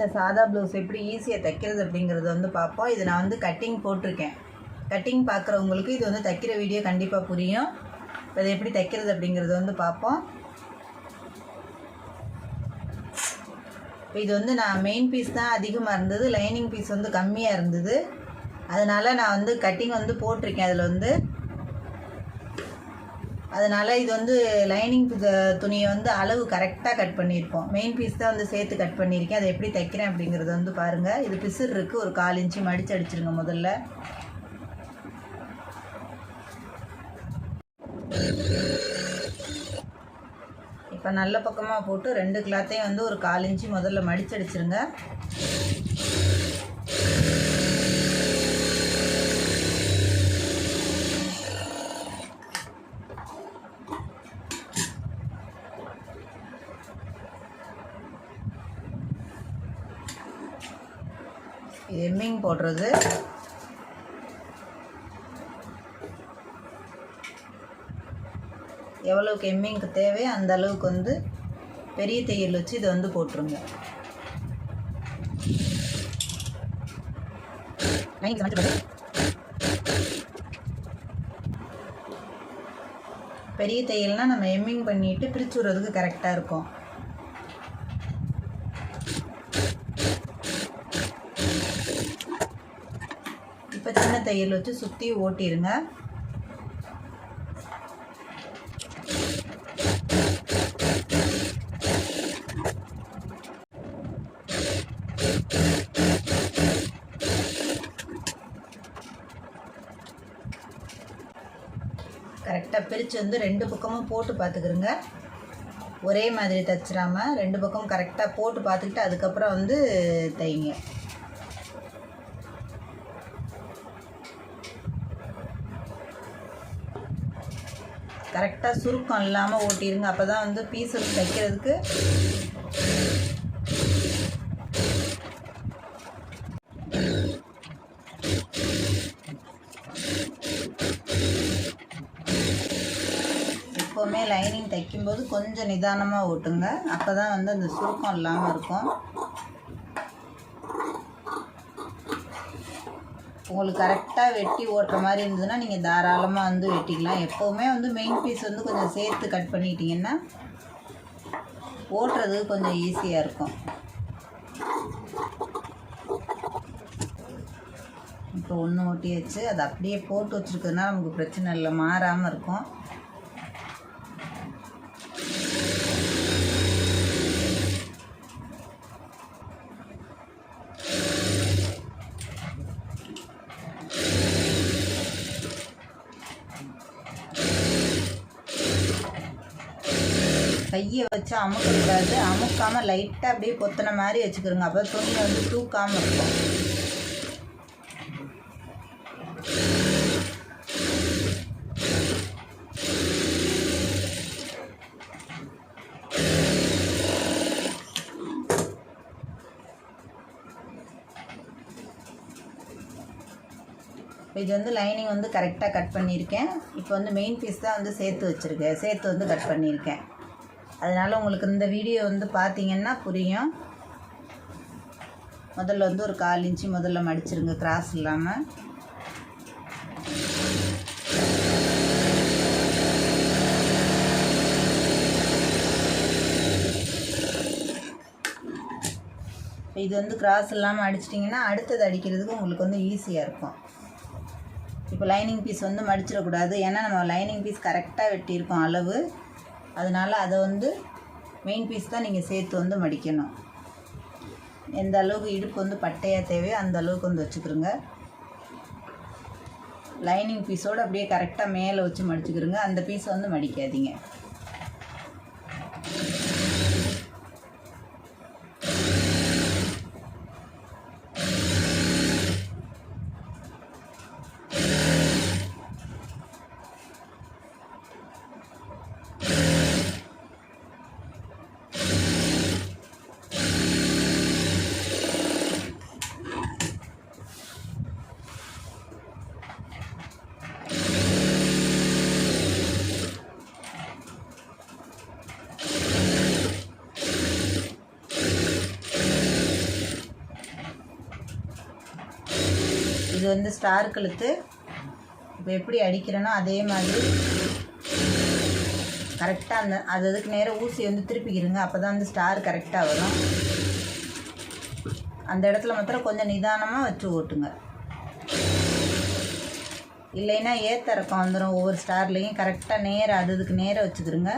இந்த சாதா ப்ளவுஸ் எப்படி ஈஸியாக தைக்கிறது அப்படிங்கிறது வந்து பார்ப்போம். இது நான் வந்து கட்டிங் போட்டிருக்கேன். கட்டிங் பார்க்குறவங்களுக்கு இது வந்து தைக்கிற வீடியோ கண்டிப்பாக புரியும். இப்போ இது எப்படி தைக்கிறது அப்படிங்கிறது வந்து பார்ப்போம். இப்போ இது வந்து நான் மெயின் பீஸ் தான் அதிகமாக இருந்தது. லைனிங் பீஸ் வந்து கம்மியாக இருந்தது. அதனால் நான் வந்து கட்டிங் வந்து போட்டிருக்கேன். அதில் வந்து அதனால் இது வந்து லைனிங் துணியை வந்து அளவு கரெக்டாக கட் பண்ணியிருக்கோம். மெயின் பீஸ் தான் வந்து சேர்த்து கட் பண்ணியிருக்கேன். அதை எப்படி தைக்கிறேன் அப்படிங்கிறது வந்து பாருங்கள் இது பிசிறு இருக்குது ஒரு கால் இன்ச்சு மடித்து அடிச்சிருங்க முதல்ல. இப்போ நல்ல பக்கமாக போட்டு ரெண்டு கிளாத்தையும் வந்து ஒரு கால் இன்ச்சு முதல்ல மடித்து அடிச்சிருங்க. எம்மிங் போடுறது. எவ்வளவுக்கு எம்மிங்க்கு தேவை அந்த அளவுக்கு வந்து பெரிய தையல் வச்சு இதை வந்து போட்டுருங்க. பெரிய தையல்னா நம்ம எம்மிங் பண்ணிட்டு பிரிச்சு விடுறதுக்கு கரெக்டாக இருக்கும் இப்போ சின்ன தையல் வச்சு சுற்றி ஓட்டிடுங்க கரெக்டாக பிரித்து வந்து ரெண்டு பக்கமும் போட்டு பார்த்துக்கிறோங்க ஒரே மாதிரி தைச்சிடாமல் ரெண்டு பக்கமும் கரெக்டாக போட்டு பார்த்துக்கிட்டு அதுக்கப்புறம் வந்து தைங்க கரெக்டாக சுருக்கம் இல்லாமல் ஓட்டிடுங்க அப்போ தான் வந்து பீஸ் தைக்கிறதுக்கு எப்போவுமே லைனிங் தைக்கும்போது கொஞ்சம் நிதானமாக ஓட்டுங்க. அப்போ தான் வந்து அந்த சுருக்கம் இல்லாமல் இருக்கும். உங்களுக்கு கரெக்டாக வெட்டி ஓட்டுற மாதிரி இருந்ததுன்னா நீங்கள் தாராளமாக வந்து வெட்டிக்கலாம். எப்போவுமே வந்து மெயின் பீஸ் வந்து கொஞ்சம் சேர்த்து கட் பண்ணிக்கிட்டிங்கன்னா ஓட்டுறது கொஞ்சம் ஈஸியாக இருக்கும். இப்போ ஒன்று ஒட்டியாச்சு அது அப்படியே போட்டு வச்சுருக்கிறதுனால நமக்கு பிரச்சனை இல்லை மாறாமல் இருக்கும். கையை வச்சு அமுக்கக்கூடாது. அமுக்காமல் லைட்டாக அப்படியே பொத்தின மாதிரி வச்சுக்கிறோங்க அப்போ துணி வந்து தூக்காமல் இருக்கும். இது வந்து லைனிங் வந்து கரெக்டாக கட் பண்ணியிருக்கேன். இப்போ வந்து மெயின் பீஸ் தான் வந்து சேர்த்து வச்சுருக்கேன். சேர்த்து வந்து கட் பண்ணியிருக்கேன். அதனால் உங்களுக்கு இந்த வீடியோ வந்து பார்த்தீங்கன்னா புரியும். முதல்ல வந்து ஒரு கால் இன்ச்சு முதல்ல மடிச்சிருங்க கிராஸ் இல்லாமல் இது வந்து கிராஸ் இல்லாமல் அடிச்சிட்டிங்கன்னா அடுத்தது அடிக்கிறதுக்கு உங்களுக்கு வந்து ஈஸியாக இருக்கும். இப்போ லைனிங் பீஸ் வந்து மடிச்சிடக்கூடாது. ஏன்னா நம்ம லைனிங் பீஸ் கரெக்டாக வெட்டியிருக்கோம் அளவு. அதனால் அதை வந்து மெயின் பீஸ் தான் நீங்கள் சேர்த்து வந்து மடிக்கணும். எந்த அளவுக்கு இடுப்பு வந்து பட்டையாக தேவையோ அந்த அளவுக்கு வந்து வச்சுக்கிறோங்க லைனிங் பீஸோடு அப்படியே கரெக்டாக மேலே வச்சு மடிச்சுக்கிறோங்க அந்த பீஸை வந்து மடிக்காதீங்க. வந்து ஸ்டார் கழுத்து. இப்போ எப்படி அடிக்கிறேனோ அதே மாதிரி. கரெக்டாக அந்த அது அதுக்கு நேராக ஊசி வந்து திருப்பிக்கிருங்க அப்போ தான் வந்து ஸ்டார் கரெக்டாக வரும். அந்த இடத்துல மாத்திரம் கொஞ்சம் நிதானமாக வச்சு ஓட்டுங்க. இல்லைன்னா ஏத்த இறக்கம் வந்துடும் ஒவ்வொரு ஸ்டார்லேயும் கரெக்டாக நேராக அது அதுக்கு நேராக வச்சுக்கிருங்க.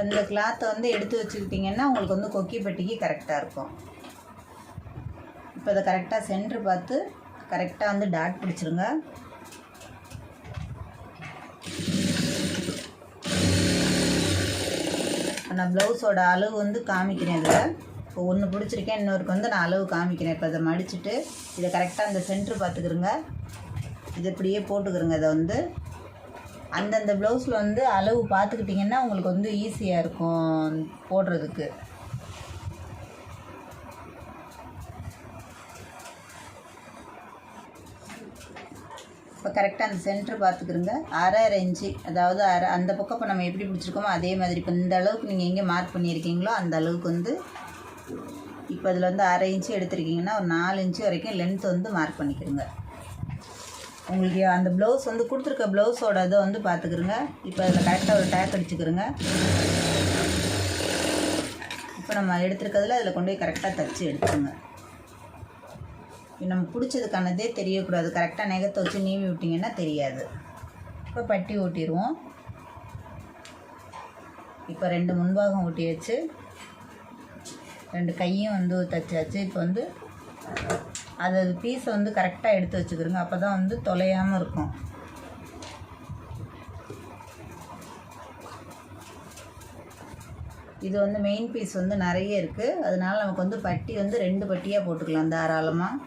இப்போ இந்த கிளாத்தை வந்து எடுத்து வச்சுக்கிட்டிங்கன்னா உங்களுக்கு வந்து கொக்கி பெட்டிக்கு கரெக்டாக இருக்கும். இப்போ இதை கரெக்டாக சென்ட்ரு பார்த்து கரெக்டாக வந்து டாட் பிடிச்சிருங்க. இப்போ நான் ப்ளவுஸோட அளவு வந்து காமிக்கிறேன் இதில். இப்போ ஒன்று பிடிச்சிருக்கேன் இன்னொருக்கு வந்து நான் அளவு காமிக்கிறேன். இப்போ இதை மடிச்சுட்டு இதை கரெக்டாக அந்த சென்ட்ரு பார்த்துக்கிறங்க இது இப்படியே போட்டுக்கிறங்க இதை வந்து. அந்தந்த ப்ளவுஸில் வந்து அளவு பார்த்துக்கிட்டிங்கன்னா உங்களுக்கு வந்து ஈஸியாக இருக்கும் போடுறதுக்கு. இப்போ கரெக்டாக அந்த சென்டர் பார்த்துக்குருங்க. அரை அரை இன்ச்சு. அதாவது அரை அந்த பக்கம் இப்போ நம்ம எப்படி பிடிச்சிருக்கோமோ அதே மாதிரி. இப்போ இந்த அளவுக்கு நீங்கள் எங்கே மார்க் பண்ணியிருக்கீங்களோ அந்த அளவுக்கு வந்து இப்போ அதில் வந்து அரை இன்ச்சு எடுத்திருக்கீங்கன்னா ஒரு நாலு இன்ச்சு வரைக்கும் லென்த் வந்து மார்க் பண்ணிக்கிறங்க உங்களுக்கு அந்த ப்ளவுஸ் வந்து கொடுத்துருக்க ப்ளவுஸோட இதை வந்து பார்த்துக்குருங்க இப்போ அதில் கரெக்டாக ஒரு டேக் அடிச்சுக்கிறோங்க. இப்போ நம்ம எடுத்துருக்கிறதுல அதில் கொண்டு போய் கரெக்டாக தச்சு எடுத்துருங்க நம்ம பிடிச்சதுக்கானதே தெரியக்கூடாது. கரெக்டாக நெகத்தை வச்சு நீவி விட்டிங்கன்னா தெரியாது. இப்போ பட்டி ஓட்டிடுவோம். இப்போ ரெண்டு முன்பாகம் ஓட்டியாச்சு. ரெண்டு கையும் வந்து தச்சாச்சு. இப்போ வந்து அது பீஸை வந்து கரெக்டாக எடுத்து வச்சுக்கிறோங்க அப்போ தான் வந்து தொலையாமல் இருக்கும். இது வந்து மெயின் பீஸ் வந்து நிறைய இருக்குது அதனால நமக்கு வந்து பட்டி வந்து ரெண்டு பட்டியாக போட்டுக்கலாம் தாராளமாக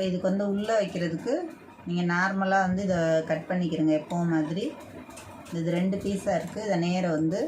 இப்போ இதுக்கு வந்து உள்ளே வைக்கிறதுக்கு நீங்கள் நார்மலாக வந்து இதை கட் பண்ணிக்கிறங்க எப்பவும் மாதிரி. இது ரெண்டு பீஸாக இருக்குது இதை நேரம் வந்து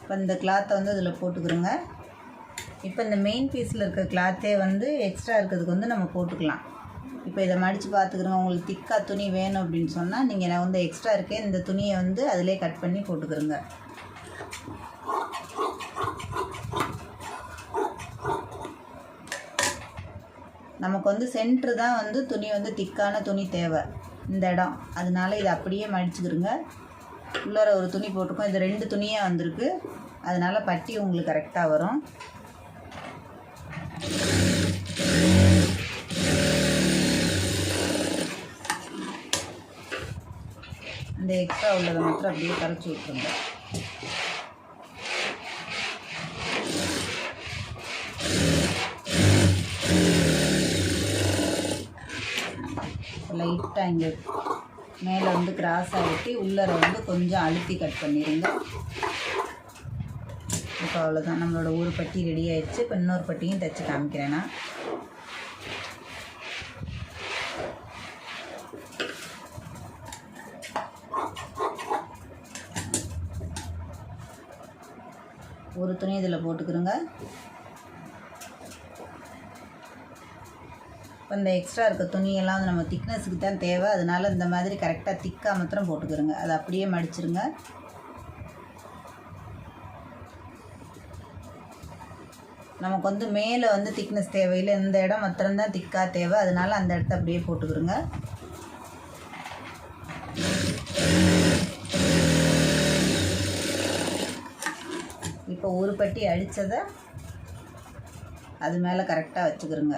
இப்போ இந்த கிளாத்தை வந்து இதில் போட்டுக்கிறோங்க. இப்போ இந்த மெயின் பீஸில் இருக்க கிளாத்தே வந்து எக்ஸ்ட்ரா இருக்கிறதுக்கு வந்து நம்ம போட்டுக்கலாம். இப்போ இதை மடித்து பார்த்துக்கிறோங்க உங்களுக்கு திக்காக துணி வேணும் அப்படின்னு சொன்னால் நீங்கள் நான் வந்து எக்ஸ்ட்ரா இருக்கேன் இந்த துணியை வந்து அதிலே கட் பண்ணி போட்டுக்கிறோங்க. நமக்கு வந்து சென்ட்ரு தான் வந்து துணி வந்து திக்கான துணி தேவை. இந்த இடம். அதனால இதை அப்படியே மடிச்சுக்கிறோங்க. உள்ளார ஒரு துணி போட்டிருக்கோம். இது ரெண்டு துணியாக வந்திருக்கு. அதனால் பட்டி உங்களுக்கு கரெக்டாக வரும். இந்த எக்ஸ்ட்ரா உள்ளதை மாத்திரம் அப்படியே கரைச்சி விட்டுருங்க. லைட்டாக இங்கே மேலே வந்து கிராஸாக வெட்டி உள்ளரை வந்து கொஞ்சம் அழுத்தி கட் பண்ணிடுங்க இப்போ அவ்வளோதான். நம்மளோட ஒரு பட்டி ரெடி ஆயிடுச்சு. இப்போ இன்னொரு பட்டியும் தைச்சு காமிக்கிறேன் நான். ஒரு துணி இதில் போட்டுக்கிறோங்க. இப்போ இந்த எக்ஸ்ட்ரா இருக்க துணியெல்லாம் வந்து நம்ம திக்னஸுக்கு தான் தேவை. அதனால இந்த மாதிரி கரெக்டாக திக்காக மாத்திரம் போட்டுக்கிறோங்க. அதை அப்படியே மடிச்சிருங்க. நமக்கு வந்து மேலே வந்து திக்னஸ் தேவையில்லை. இந்த இடம் மாத்திரம்தான் திக்காக தேவை. அதனால் அந்த இடத்த அப்படியே போட்டுக்கிறோங்க இப்போ ஒரு பட்டி அடித்ததை அது மேலே கரெக்டாக வச்சுக்கிறோங்க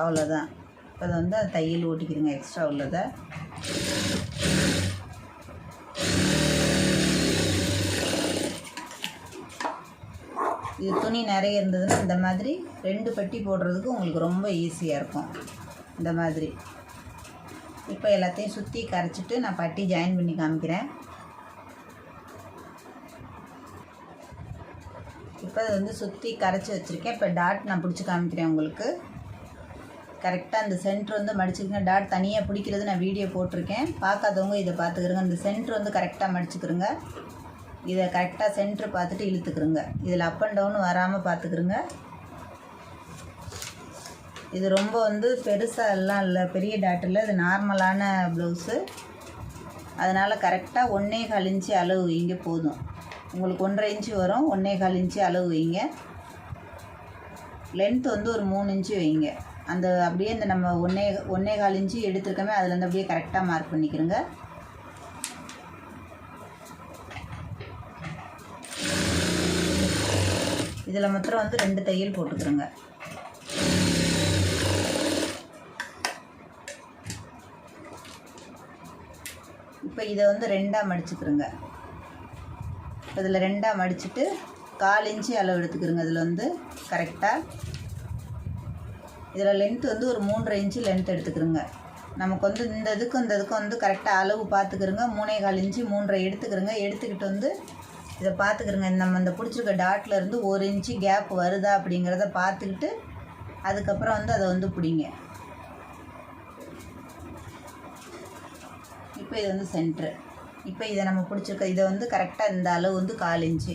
அவ்வளோதான் இப்போ அதை வந்து தையல் ஓட்டிக்கிறோங்க எக்ஸ்ட்ரா உள்ளதை. இது துணி நிறைய இருந்ததுன்னா இந்த மாதிரி ரெண்டு பட்டி போடுறதுக்கு உங்களுக்கு ரொம்ப ஈஸியாக இருக்கும். இந்த மாதிரி. இப்போ எல்லாத்தையும் சுற்றி கரைச்சிட்டு நான் பட்டி ஜாயின் பண்ணி காமிக்கிறேன். இப்போ அது வந்து சுற்றி கரைச்சி வச்சுருக்கேன். இப்போ டாட் நான் பிடிச்சி காமிக்கிறேன் உங்களுக்கு. கரெக்டாக அந்த சென்டர் வந்து மடிச்சுக்கங்க. டாட் தனியாக பிடிக்கிறது நான் வீடியோ போட்டிருக்கேன். பார்க்காதவங்க இதை பார்த்துக்கிறங்க இந்த சென்டர் வந்து கரெக்டாக மடிச்சுக்கிறங்க இதை கரெக்டாக சென்டர் பார்த்துட்டு இழுத்துக்கிறங்க இதில் அப் அண்ட் டவுன் வராமல் பார்த்துக்கிறங்க இது ரொம்ப வந்து பெருசாக எல்லாம் இல்லை. பெரிய டாட் இல்லை. இது நார்மலான ப்ளவுஸு அதனால் கரெக்டாக ஒன்றே கால் இன்ச்சு அளவு வைங்க போதும். உங்களுக்கு ஒன்றரை இன்ச்சு வரும். ஒன்றே கால் இன்ச்சு அளவு வைங்க. லென்த் வந்து ஒரு மூணு இன்ச்சு வைங்க. அந்த அப்படியே இந்த நம்ம ஒன்றே ஒன்றே கால் இன்ச்சு எடுத்துருக்கோமே அதுலேருந்து அப்படியே கரெக்டாக மார்க் பண்ணிக்கிறோங்க. இதில் மாத்திரம் வந்து ரெண்டு தையல் போட்டுக்கிறோங்க. இப்போ இதை வந்து ரெண்டாக மடிச்சுக்கிறோங்க. இதில் ரெண்டாக மடிச்சுட்டு கால் இன்ச்சு அளவு எடுத்துக்கிறோங்க. இதில் வந்து கரெக்டாக இதில் லென்த் வந்து ஒரு மூன்றரை இன்ச்சு லென்த் எடுத்துக்கிறோங்க. நமக்கு வந்து இந்த இதுக்கும் இந்த இதுக்கும் வந்து கரெக்டாக அளவு பார்த்துக்கிறோங்க. மூணே கால் இன்ச்சு மூன்றரை எடுத்துக்கிறோங்க. எடுத்துக்கிட்டு வந்து இதை பார்த்துக்கிறோங்க. நம்ம இந்த பிடிச்சிருக்க டாட்டில் இருந்து ஒரு இன்ச்சு கேப் வருதா அப்படிங்கிறத பார்த்துக்கிட்டு அதுக்கப்புறம் வந்து அதை வந்து பிடிங்க. இப்போ இது வந்து சென்ட்ரு இப்போ இதை நம்ம பிடிச்சிருக்க இதை வந்து கரெக்டாக இந்த அளவு வந்து கால் இன்ச்சு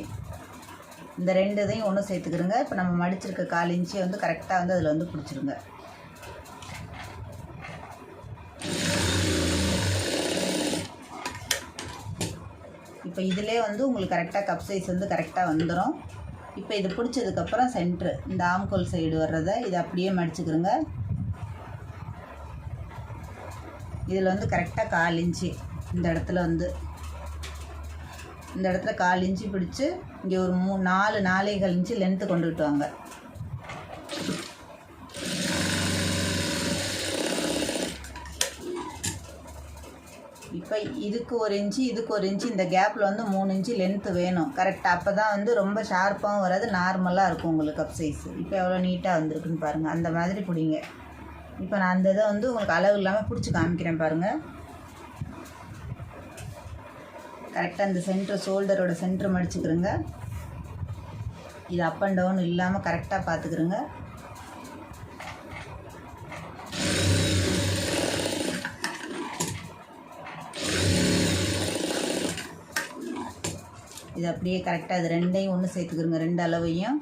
இந்த ரெண்டு இதையும் ஒன்று சேர்த்துக்கிறோங்க இப்போ நம்ம மடிச்சிருக்க கால் இன்ச்சு வந்து கரெக்டாக வந்து அதில் வந்து பிடிச்சிருங்க. இப்போ இதிலே வந்து உங்களுக்கு கரெக்டாக கப் சைஸ் வந்து கரெக்டாக வந்துடும் இப்போ இது பிடிச்சதுக்கப்புறம் சென்ட்ரு இந்த ஆம்கோல் சைடு வர்றதை இதை அப்படியே மடிச்சுக்கிறோங்க இதில் வந்து கரெக்டாக கால் இன்ச்சு இந்த இடத்துல வந்து. இந்த இடத்துல கால் இன்ச்சு பிடிச்சி இங்கே ஒரு மூ நாலு நாலேகால் இன்ச்சு லென்த்து கொண்டுகிட்டு வாங்க இப்போ இதுக்கு ஒரு இன்ச்சு இதுக்கு ஒரு இன்ச்சு இந்த கேப்பில் வந்து மூணு இன்ச்சு லென்த்து வேணும். கரெக்டாக அப்போ தான் வந்து ரொம்ப ஷார்ப்பாகவும் வராது நார்மலாக இருக்கும் உங்களுக்கு கப் சைஸ் இப்போ எவ்வளோ நீட்டாக வந்திருக்குன்னு பாருங்கள் அந்த மாதிரி பிடிங்க. இப்போ நான் அந்த இதை வந்து உங்களுக்கு அளவு இல்லாமல் பிடிச்சி காமிக்கிறேன் பாருங்கள் கரெக்டாக இந்த சென்டர் ஷோல்டரோட சென்டர் மடிச்சுக்கிறோங்க. இது அப் அண்ட் டவுன் இல்லாமல் கரெக்டாக பார்த்துக்கிறோங்க இது அப்படியே கரெக்டாக இது ரெண்டையும் ஒன்று சேர்த்துக்கிறோங்க ரெண்டு அளவையும்.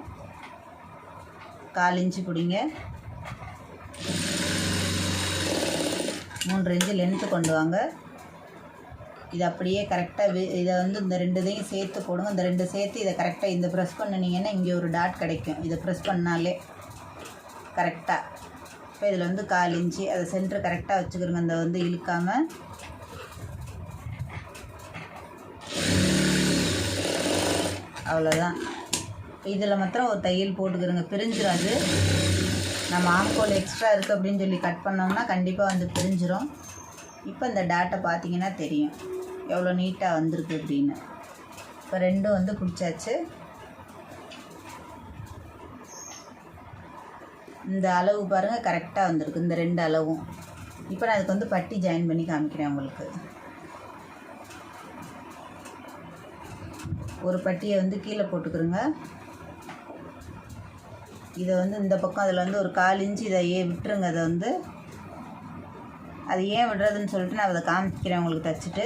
கால் இன்ச்சு பிடிங்க. மூன்று இன்ச்சு லென்த்து கொண்டு வாங்க. இது அப்படியே கரெக்டாக இதை வந்து இந்த ரெண்டு இதையும் சேர்த்து போடுங்க. இந்த ரெண்டு சேர்த்து இதை கரெக்டாக இந்த ப்ரெஸ் பண்ணினீங்கன்னா இங்கே ஒரு டாட் கிடைக்கும். இதை ப்ரெஸ் பண்ணாலே கரெக்டாக இப்போ இதில் வந்து கால் இன்ச்சு அதை சென்டர் கரெக்டாக வச்சுக்கிறோங்க அந்த வந்து இழுக்காமல் அவ்வளோதான் இதில் மாத்திரம் ஒரு தையல் போட்டுக்கிறோங்க பிரிஞ்சிடும் அது நம்ம ஆம்கோல் எக்ஸ்ட்ரா இருக்குது அப்படின்னு சொல்லி கட் பண்ணோம்னா கண்டிப்பாக வந்து பிரிஞ்சிடும் இப்போ இந்த டாட்டை பார்த்தீங்கன்னா தெரியும். எவ்வளோ நீட்டாக வந்திருக்கு அப்படின்னு. இப்போ ரெண்டும் வந்து பிடிச்சாச்சு இந்த அளவு பாருங்கள் கரெக்டாக வந்திருக்கு இந்த ரெண்டு அளவும். இப்போ நான் அதுக்கு வந்து பட்டி ஜாயின் பண்ணி காமிக்கிறேன் உங்களுக்கு. ஒரு பட்டியை வந்து கீழே போட்டுக்கிறோங்க. இதை வந்து இந்த பக்கம் அதில் வந்து ஒரு கால் இன்ச்சு இதை ஏ விட்டுருங்க அதை வந்து. அது ஏன் விடுறதுன்னு சொல்லிட்டு நான் அதை காமிக்கிறேன் உங்களுக்கு தச்சுட்டு.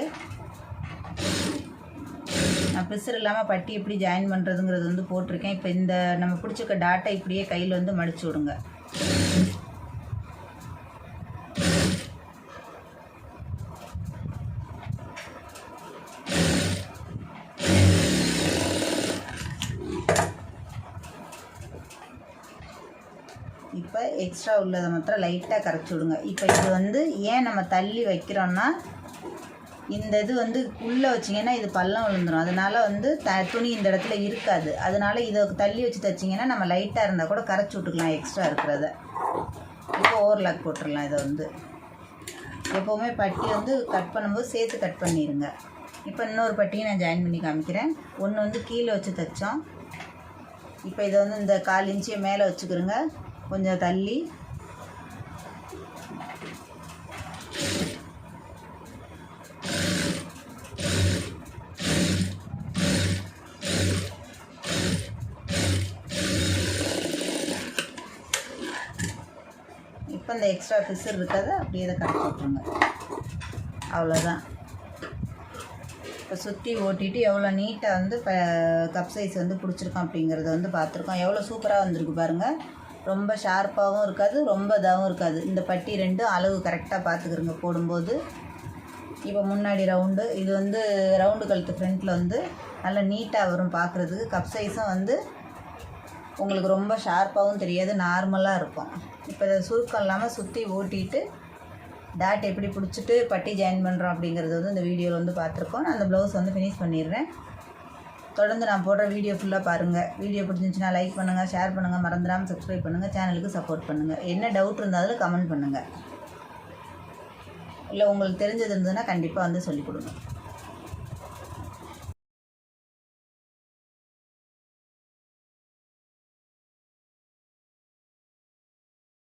பிசுறு இல்லாமல் பட்டி எப்படி ஜாயின் பண்ணுறதுங்கிறது வந்து போட்டிருக்கேன். இப்போ இந்த நம்ம பிடிச்சிருக்க டாட்டை இப்படியே கையில் வந்து மடிச்சு விடுங்க. இப்போ எக்ஸ்ட்ரா உள்ளதை மாத்திரம் லைட்டாக கரைச்சி விடுங்க. இப்போ இது வந்து ஏன் நம்ம தள்ளி வைக்கிறோன்னா இந்த இது வந்து உள்ளே வச்சிங்கன்னா இது பள்ளம் விழுந்துடும் அதனால வந்து த துணி இந்த இடத்துல இருக்காது. அதனால இதை தள்ளி வச்சு தைச்சிங்கன்னா நம்ம லைட்டாக இருந்தால் கூட கரைச்சி விட்டுக்கலாம் எக்ஸ்ட்ரா இருக்கிறத. இப்போ ஓவர்லாக் போட்டுடலாம் இதை வந்து. எப்போவுமே பட்டி வந்து கட் பண்ணும்போது சேர்த்து கட் பண்ணிடுங்க இப்போ இன்னொரு பட்டியை நான் ஜாயின் பண்ணி காமிக்கிறேன். ஒன்று வந்து கீழே வச்சு தைச்சோம். இப்போ இதை வந்து இந்த கால் இன்ச்சு மேலே வச்சுக்கிறோங்க கொஞ்சம் தள்ளி. அப்போ இந்த எக்ஸ்ட்ரா பிசர் இருக்கிறத அப்படியே இதை கட் போட்டுருங்க அவ்வளோதான் இப்போ சுற்றி ஓட்டிட்டு எவ்வளோ நீட்டாக வந்து இப்போ கப் சைஸ் வந்து பிடிச்சிருக்கோம் அப்படிங்கிறத வந்து பார்த்துருக்கோம். எவ்வளோ சூப்பராக வந்திருக்கு பாருங்கள் ரொம்ப ஷார்ப்பாகவும் இருக்காது ரொம்ப இதாகவும் இருக்காது. இந்த பட்டி ரெண்டும் அளவு கரெக்டாக பார்த்துக்கிறங்க போடும்போது. இப்போ முன்னாடி ரவுண்டு இது வந்து ரவுண்டு கழுத்து ஃப்ரண்ட்டில் வந்து நல்லா நீட்டாக வரும் பார்க்குறதுக்கு. கப் சைஸும் வந்து உங்களுக்கு ரொம்ப ஷார்ப்பாகவும் தெரியாது நார்மலாக இருக்கும். இப்போ இதை சுருக்கம் இல்லாமல் சுற்றி ஓட்டிட்டு டாட் எப்படி பிடிச்சிட்டு பட்டி ஜாயின் பண்ணுறோம் அப்படிங்கிறது வந்து இந்த வீடியோவில் வந்து பார்த்துருக்கோம். நான் அந்த ப்ளவுஸ் வந்து ஃபினிஷ் பண்ணிடுறேன். தொடர்ந்து நான் போடுற வீடியோ ஃபுல்லாக பாருங்கள் வீடியோ பிடிச்சிருந்துச்சுன்னா லைக் பண்ணுங்கள் ஷேர் பண்ணுங்கள் மறந்துடாமல் சப்ஸ்கிரைப் பண்ணுங்கள் சேனலுக்கு சப்போர்ட் பண்ணுங்கள் என்ன டவுட் இருந்தாலும் கமெண்ட் பண்ணுங்கள் இல்லை உங்களுக்கு தெரிஞ்சது இருந்ததுன்னா கண்டிப்பாக வந்து சொல்லிக் கொடுங்க.